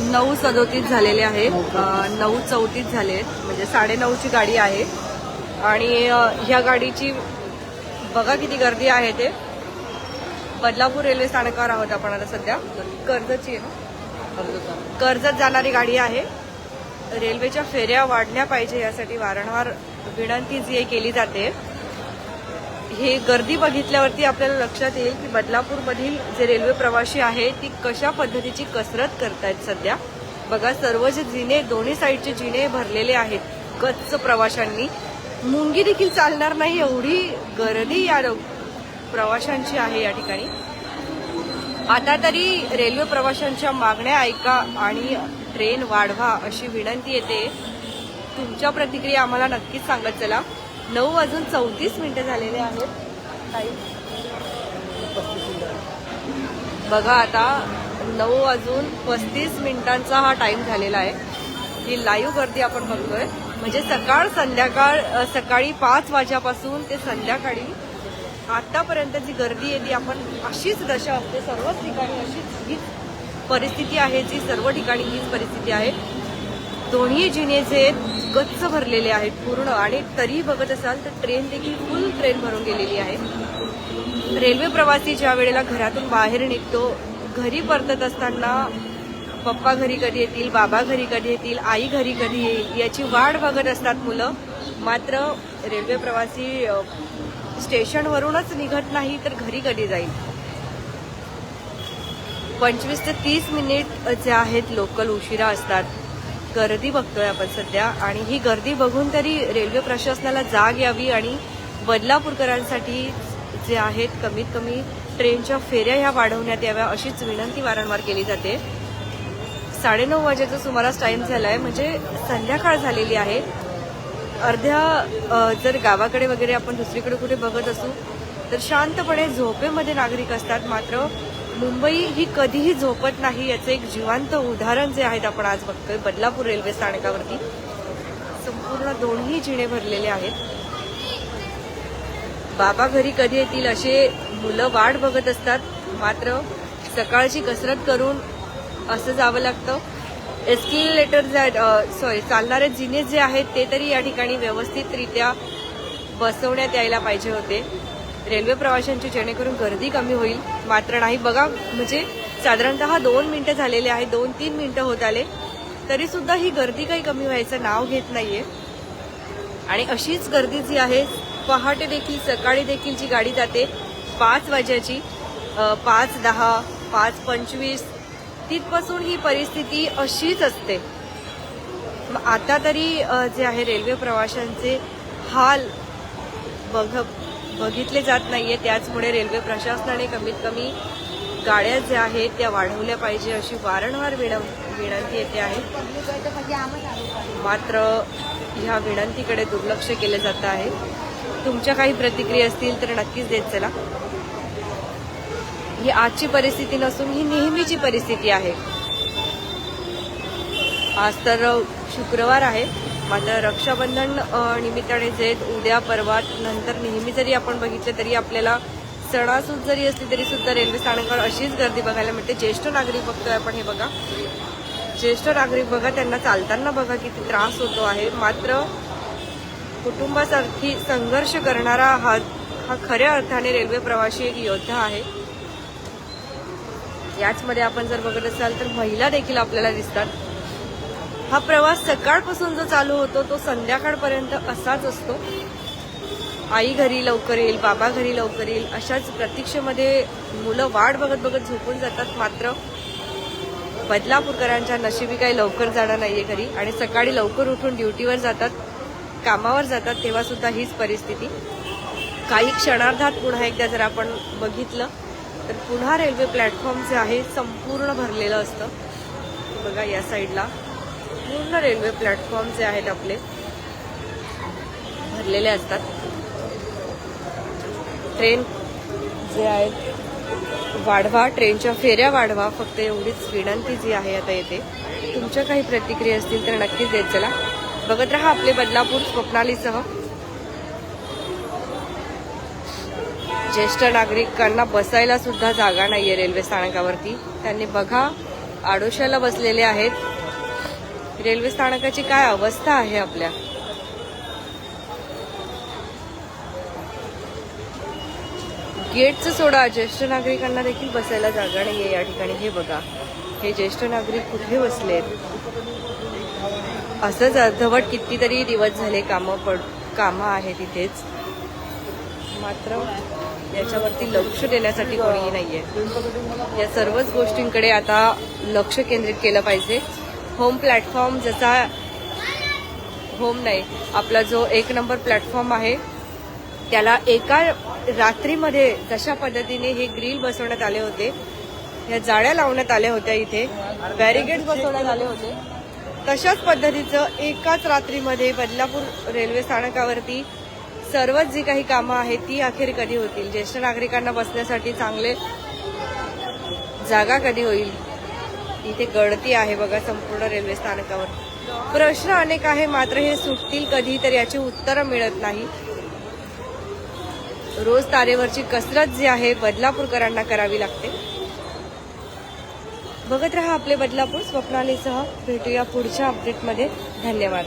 नऊ सदोतीस झालेले आहेत. अं, नऊ चौतीस झाले आहेत. म्हणजे साडेनऊची गाडी आहे. आणि ह्या गाडीची बघा किती गर्दी आहे ते. बदलापूर रेल्वे स्थानकावर आहोत आपण आता सध्या. कर्जतची आहे ना? कर्जत जाणारी गाडी आहे. रेल्वेच्या फेऱ्या वाढल्या पाहिजे यासाठी वारंवार विनंती जी आहे केली जाते. हे गर्दी बघितल्यावरती आपल्याला लक्षात येईल की बदलापूरमधील जे रेल्वे प्रवासी आहे ती कशा पद्धतीची कसरत करतायत सध्या? बघा सर्व जे जिने दोन्ही साईडचे जिने भरलेले आहेत गच्च प्रवाशांनी. मुंगी देखील चालणार नाही एवढी गर्दी या प्रवाशांची आहे या ठिकाणी. आता तरी रेल्वे प्रवाशांच्या मागण्या ऐका आणि ट्रेन वाढवा अशी विनंती येते. तुमच्या प्रतिक्रिया आम्हाला नक्कीच सांगत चला. नऊ वाजून चौतीस मिनिटं झालेले आहेत. टाईम बघा आता नऊ वाजून पस्तीस मिनिटांचा हा टाइम झालेला आहे. ही लाईव्ह गर्दी आपण बघतोय. म्हणजे सकाळ संध्याकाळ सकाळी पाच वाजेपासून ते संध्याकाळी आतापर्यंत जी गर्दी आहे ती आपण अशीच दशा असते सर्वच ठिकाणी अशीच हीच परिस्थिती आहे जी सर्व ठिकाणी हीच परिस्थिती आहे. दोन्ही जिने जे आहेत गच्च भरलेले आहेत पूर्ण आणि तरी बघत असाल तर ट्रेन देखील फुल ट्रेन भरून गेलेली आहे. रेल्वे प्रवासी ज्या वेळेला घरातून बाहेर निघतो घरी परतत असताना पप्पा घरी कधी येतील बाबा घरी कधी येतील आई घरी कधी येईल याची वाट बघत असतात मुलं. मात्र रेल्वे प्रवासी स्टेशनवरूनच निघत नाही तर घरी कधी जाईल? पंचवीस ते तीस मिनिट जे आहेत लोकल उशिरा असतात. गर्दी बघतोय आपण सध्या. आणि ही गर्दी बघून तरी रेल्वे प्रशासनाला जाग यावी आणि बदलापूरकरांसाठी जे आहेत कमीत कमी ट्रेनच्या फेऱ्या ह्या वाढवण्यात याव्या अशीच विनंती वारंवार केली जाते. साडेनऊ वाजेचा सुमारास टाइम झालाय. म्हणजे संध्याकाळ झालेली आहे. अर्ध्या जर गावाकडे वगैरे आपण दुसरीकडे कुठे बघत असू तर शांतपणे झोपेमध्ये नागरिक असतात. मात्र मुंबई ही कधीही झोपत नाही याचं एक जिवंत उदाहरण जे आहेत आपण आज बघतोय बदलापूर रेल्वे स्थानकावरती. संपूर्ण दोन्ही जिणे भरलेले आहेत. बाबा घरी कधी येतील असे मुलं वाट बघत असतात. मात्र सकाळची कसरत करून असं जावं लागतं. एस्किलेटर सॉरी चालणारे जिने जे आहेत ते तरी या ठिकाणी व्यवस्थितरित्या बसवण्यात यायला पाहिजे होते. रेल्वे प्रवाशांची जेणेकरून गर्दी कमी होईल. मात्र नाही बघा म्हणजे साधारणतः दोन मिनिटं झालेले आहेत दोन तीन मिनिटं होत आले. तरी सुद्धा ही गर्दी काही कमी व्हायचं नाव घेत नाहीये. आणि अशीच गर्दी जी आहे पहाटे देखील सकाळी देखील जी गाडी जाते पाच वाजेची पाच दहा पाच पंचवीस तिथपासून ही परिस्थिती अशीच असते. मग आता तरी जे आहे रेल्वे प्रवाशांचे हाल बघ बघितले जात नाहीये. त्याचमुळे रेल्वे प्रशासनाने कमीत कमी गाड्या ज्या आहेत त्या वाढवल्या पाहिजे अशी वारंवार विनंती येते आहे. मात्र ह्या विनंतीकडे दुर्लक्ष केले जात आहे. तुमच्या काही प्रतिक्रिया असतील तर नक्कीच देत चला. ही आजची परिस्थिती नसून ही नेहमीची परिस्थिती आहे. आज तर शुक्रवार आहे. मात्र रक्षाबंधन निमित्ताने जे उद्या परवा नंतर नेहमी जरी आपण बघितलं तरी आपल्याला सणासूद जरी असली तरी सुद्धा रेल्वे स्थानकावर अशीच गर्दी बघायला मिळते. ज्येष्ठ नागरिक बघतोय आपण हे बघा. ज्येष्ठ नागरिक बघा त्यांना चालताना बघा किती त्रास होतो आहे. मात्र कुटुंबासारखी संघर्ष करणारा हा हा खऱ्या अर्थाने रेल्वे प्रवासी एक योद्धा आहे. याचमध्ये आपण जर बघत असाल तर महिला देखील आपल्याला दिसतात. हा प्रवास सकाळपासून जो चालू होतो तो संध्याकाळपर्यंत असाच असतो. आई घरी लवकर येईल बाबा घरी लवकर येईल अशाच प्रतीक्षेमध्ये मुलं वाट बघत बघत झोपून जातात. मात्र बदलापूरकरांच्या नशिबी काही लवकर जाणं नाहीये घरी आणि सकाळी लवकर उठून ड्युटीवर जातात कामावर जातात तेव्हा सुद्धा हीच परिस्थिती. काही क्षणार्धात पुन्हा एकदा जर आपण बघितलं तर पुन्हा रेल्वे प्लॅटफॉर्म जे आहे संपूर्ण भरलेलं असतं. बघा या साईडला. पूर्ण रेल्वे प्लॅटफॉर्म जे आहेत आपले भरलेले असतात. ट्रेन जे आहेत वाढवा ट्रेनच्या फेऱ्या वाढवा फक्त एवढीच विनंती जी आहे आता येते तुमच्या काही प्रतिक्रिया असतील तर नक्कीच देत चला. बघत राहा आपले बदलापूर स्वप्नालीसह. ज्येष्ठ नागरिकांना बसायला सुद्धा जागा नाहीये रेल्वे स्थानकावरती. त्यांनी बघा आडोशाला बसलेले आहेत. रेल्वे स्थानकाची काय अवस्था आहे आपल्या? गेटचं सोडा ज्येष्ठ नागरिकांना देखील बसायला जागा नाहीये या ठिकाणी. हे बघा हे ज्येष्ठ नागरिक कुठे बसलेत? असंच अर्धवट कितीतरी दिवस झाले कामं पड कामं आहेत इथेच. मात्र याच्यावरती लक्ष देण्यासाठी कोणीही नाहीये. या सर्वच गोष्टींकडे आता लक्ष केंद्रित केलं पाहिजे. होम प्लॅटफॉर्म जसा होम नाही आपला जो एक नंबर प्लॅटफॉर्म आहे त्याला एका रात्रीमध्ये जशा पद्धतीने हे ग्रिल बसवण्यात आले होते या जाळ्या लावण्यात आल्या होत्या इथे बॅरिगेड बसवण्यात आले होते तशाच पद्धतीचं एकाच रात्रीमध्ये बदलापूर रेल्वे स्थानकावरती सर्वच जी काही कामं आहेत ती अखेर कधी होतील? ज्येष्ठ नागरिकांना बसण्यासाठी चांगले जागा कधी होईल? इथे गळती आहे बघा संपूर्ण रेल्वे स्थानकावर. प्रश्न अनेक आहे मात्र हे सुटतील कधी तर याची उत्तरं मिळत नाही. रोज तारेवरची कसरत जी आहे बदलापूरकरांना करावी लागते. बघत रहा आपले बदलापूर स्वप्नालीसह. भेटूया पुढच्या अपडेटमध्ये. धन्यवाद.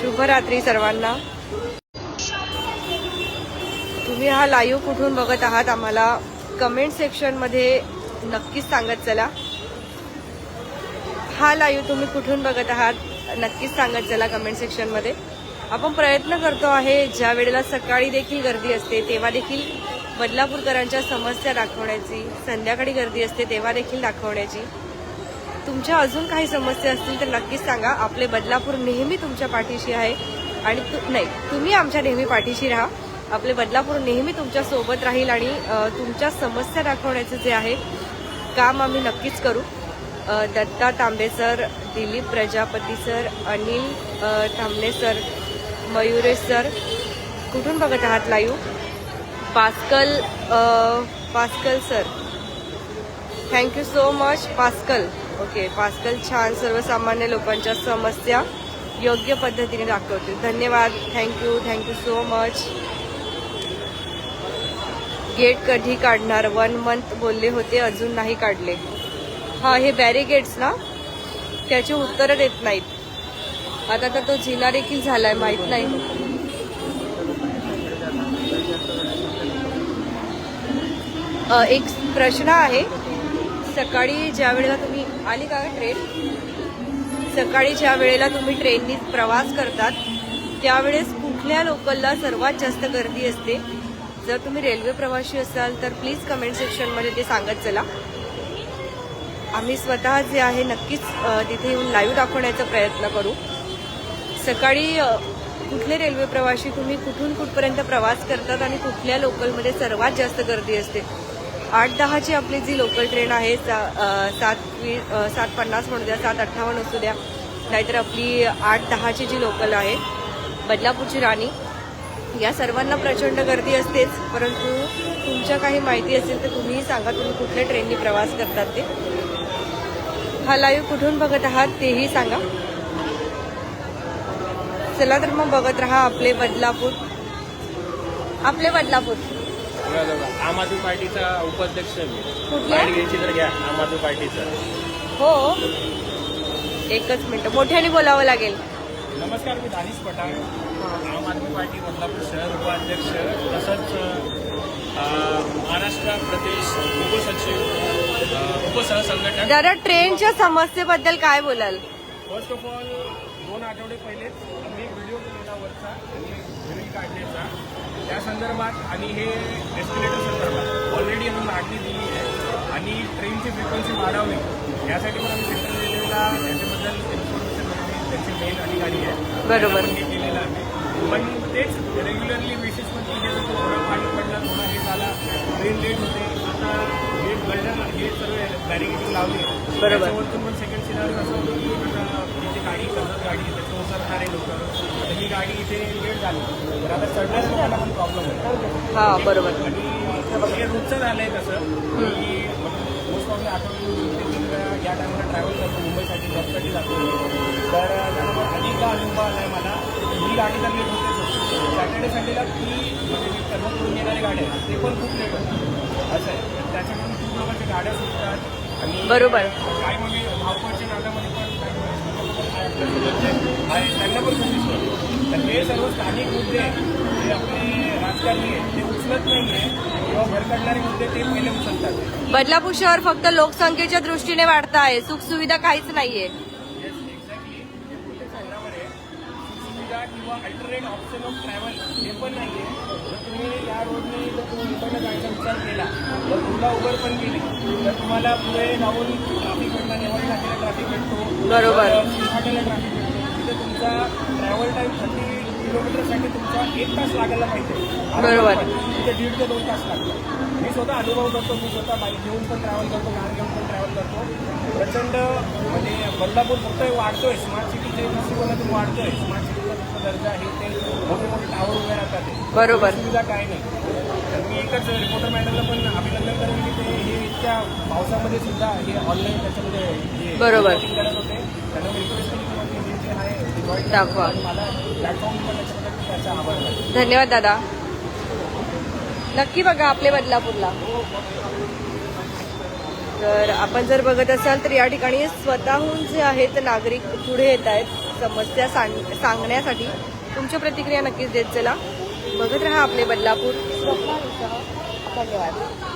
शुभरात्री सर्वांना. तुम्ही हा लाईव्ह कुठून बघत आहात? आम्हाला कमेंट सेक्शनमध्ये नक्कीच सांगत चला. हा लाईव्ह तुम्ही कुठून बघत आहात नक्कीच सांगत चला कमेंट सेक्शनमध्ये आपण प्रयत्न करतो आहे ज्या वेळेला सकाळी देखील गर्दी असते तेव्हा देखील बदलापूरकरांच्या समस्या दाखवण्याची संध्याकाळी गर्दी असते तेव्हा देखील दाखवण्याची. तुमच्या अजून काही समस्या असतील तर नक्कीच सांगा. आपले बदलापूर नेहमी तुमच्या पाठीशी आहे आणि तु- नाही तुम्ही आमच्या नेहमी पाठीशी राहा. आपले बदलापूर नेहमी तुमच्यासोबत राहील आणि तुमच्या समस्या दाखवण्याचं जे आहे काम आम्ही नक्कीच करू. दत्ता तांबे सर दिलीप प्रजापती सर अनिल थांबणे तांबे सर मयुरेश सर. कुठून बघत आहात live Pascal Pascal sir. Thank you so much Pascal. Okay Pascal छान सर्वसामान्य लोकांच्या समस्या योग्य पद्धतीने दाखवतील. धन्यवाद. Thank you thank you so much gate कधी काढणार? वन मंथ बोलले होते अजून नाही काढले. हा हे बॅरिगेट्स ना त्याचे उत्तरं देत नाहीत. आता तर तो जिना देखील झालाय माहीत नाही. एक प्रश्न आहे. सकाळी ज्या वेळेला तुम्ही आली का ट्रेन सकाळी ज्या वेळेला तुम्ही ट्रेननी प्रवास करतात त्यावेळेस कुठल्या लोकलला सर्वात जास्त गर्दी असते? जर तुम्ही रेल्वे प्रवासी असाल तर प्लीज कमेंट सेक्शनमध्ये ते सांगत चला. आम्ही स्वतः जे आहे नक्कीच तिथे येऊन लाईव्ह दाखवण्याचा प्रयत्न करू. सकाळी कुठले रेल्वे प्रवासी तुम्ही कुठून कुठपर्यंत प्रवास करतात आणि कुठल्या लोकलमध्ये सर्वात जास्त गर्दी असते? आठ दहाची आपली जी लोकल ट्रेन आहे सा- सात वी सात पन्नास म्हणू द्या सात अठ्ठावन्न असू द्या नाहीतर आपली आठ दहाची जी लोकल आहे बदलापूरची राणी या सर्वांना प्रचंड गर्दी असतेच परंतु तुमच्या काही माहिती असेल तर तुम्हीही सांगा तुम्ही कुठल्या ट्रेननी प्रवास करतात ते. हा लाईव्ह कुठून बघत आहात तेही सांगा. चला तर मग बघत राहा आपले बदलापूर. आपले बदलापूर. आम आदमी पार्टीचा उपाध्यक्ष आहे मी. कुठल्या? बाईट घ्यायची तर घ्या आम आदमी पार्टीचा. हो. एकच मिनिट. मोठ्याने बोलावं लागेल. नमस्कार मी दानिश पठाण. आम आदमी पार्टी बदलापूर शहर उपाध्यक्ष तसंच महाराष्ट्र जरा ट्रेनच्या समस्येबद्दल काय बोलाल? फर्स्ट ऑफ ऑल दोन आठवडे पहिलेच आम्ही एक व्हिडिओ केलेला वरचा आणि व्हिडिओ काढण्याचा. त्या संदर्भात आणि हे एस्टिमेटर संदर्भात ऑलरेडी आम्ही मागणी दिली आहे. आणि ट्रेनची फ्रिक्वेन्सी वाढवली यासाठी पण आम्ही सेंट्रल रेल्वेला त्याच्याबद्दल इन्फॉर्मेशन त्यांची मेन अधिकारी आहे बरोबर. पण हे केलेलं आहे. पण तेच रेग्युलरली जसं थोडं पाणी पडलं थोडं हे झाला. ट्रेन लेट होते. आता गल्डर हे सर्व बॅरिगेटिंग लावली. बरोबर. त्याच्यावरतून पण सेकंड सिनारी असं होतं की आता गाडी कर्जत गाडी आहे, त्याच्यानुसार उतरणारे लोक. आता ही गाडी इथे लेट झाली. तर आता लोकांना पण प्रॉब्लेम होतो हा बरोबर. आणि हे रोजचं झालंय तसं की मोस्ट ते तीन वेळा या टायमाला ट्रॅव्हल करतो मुंबईसाठी जॉबसाठी जातो. तर त्यामुळे अधिक अनुभव आलाय मला ही गाडी तर लेट होतेच होती सॅटर्डे संडेला की म्हणजे करून येणारे गाड्या आहेत ते पण खूप लेट होतात असं आहे. तर त्याच्याकडून खूप लोकांच्या गाड्या सुटतात. आणि बरोबर. काय धावपळच्या नादामध्ये पण काही लोकं काय आपल्या सोबतचे आहे त्यांना पण खूप दिसतं. तर हे सर्व स्थानिक मुद्दे जे आपले राजकारणी आहेत ते उचलत नाही आहे किंवा भरकडणारे मुद्दे ते पहिले उचलतात. बदलापूर शहर फक्त लोकसंख्येच्या दृष्टीने वाढत आहे. सुखसुविधा काहीच नाहीये. येस एक्झॅक्टली प्रत्येक शहरामध्ये सुविधा किंवा अल्टरनेट ऑप्शन ऑफ ट्रॅव्हल हे पण नाही आहे जर तुम्ही या रोडने जर तुम्ही मुंबईला जायचा विचार केला. तर ओला उबर पण केली. तर तुम्हाला पुढे जाऊन ट्रॅफिक भेटला नेवाडी नाक्याला ट्रॅफिक भेटतो. बरोबर. हॉटेलला ट्रॅफिक भेटतो. तिथे तुमचा ट्रॅव्हल टाईम थर्टी किलोमीटरसाठी तुमचा एक तास लागायला पाहिजे. बरोबर. तिथे दीड ते दोन तास लागतो मी स्वतः अनुभव करतो मी स्वतः बाईक घेऊन पण ट्रॅव्हल करतो कार घेऊन पण ट्रॅव्हल करतो. प्रचंड म्हणजे बदलापूर फक्त वाढतोय. स्मार्ट सिटीचे दृष्टिकोनातून वाढतोय. स्मार्ट सिटीचा दर्जा आहे ते मोठे मोठे टावर उभे राहतात. बरोबर. सुविधा काय नाही मी एकच रिपोर्टर मॅडमला पण अभिनंदन करेन की ते हे इतक्या पावसामध्ये सुद्धा हे ऑनलाईन त्याच्यामध्ये बरोबर. करत होते त्यांना मी रिक्वेस्ट केली की जे आहे. दाखवा. मला प्लॅटफॉर्म पण त्याच्याबद्दल खूप त्याचा आभार मानतो. धन्यवाद दादा नक्की बघा आपले बदलापूरला तर आपण जर बघत असाल तर या ठिकाणी स्वतःहून जे आहेत नागरिक पुढे येत आहेत समस्या सांग सांगण्यासाठी. तुमच्या प्रतिक्रिया नक्कीच देत चला. बघत राहा आपले बदलापूर. धन्यवाद.